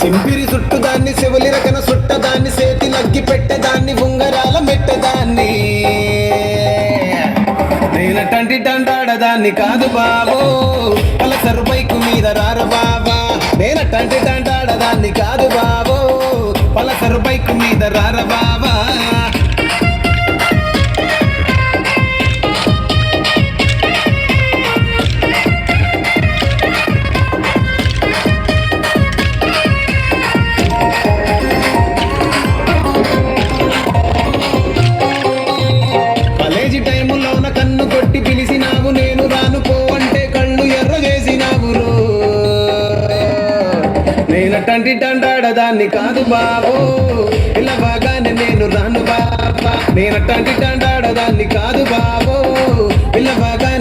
సింపిరి చుట్టుదాన్ని చెవులి రకన సుట్టదాన్ని సేతి నగ్గి పెట్టేదాన్ని ఉంగరాల మెట్టదాన్ని. నేనటంటి టంటాడదాన్ని కాదు బాబు పలసరు బైకు మీద రారు బాబా. నేనటంటి టంటాడదాన్ని కాదు బాబో పలసరు బైకు మీద రార బాబా. నేనటంటి టంటాడదాన్ని కాదు బాబు. ఇలా బాగానే నేను రాను బాబా. నేనటంటి టంటాడదాన్ని కాదు బాబు. ఇలా బాగా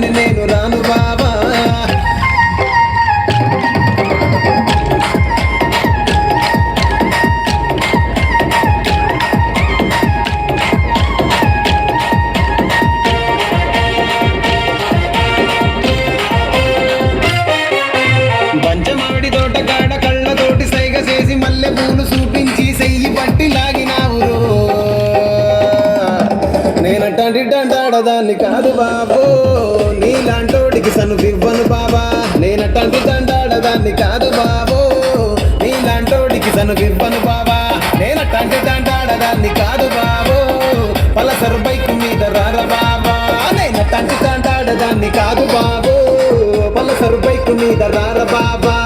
నేనటంటి దండాడదాన్ని కాదు బాబు. నీలాంటోడికి సను ఇవ్వను బాబా. నేనటంటి దండాడదాన్ని కాదు బాబు. నీలాంటోడికి సను ఇవ్వను బాబా. నేనటంటి దండాడదాన్ని కాదు బాబు. పలసరు బైక్ మీద రార బాబా. నేనటంటి దండాడదాన్ని కాదు బాబు. పలసరు బైక్ మీద రార బాబా.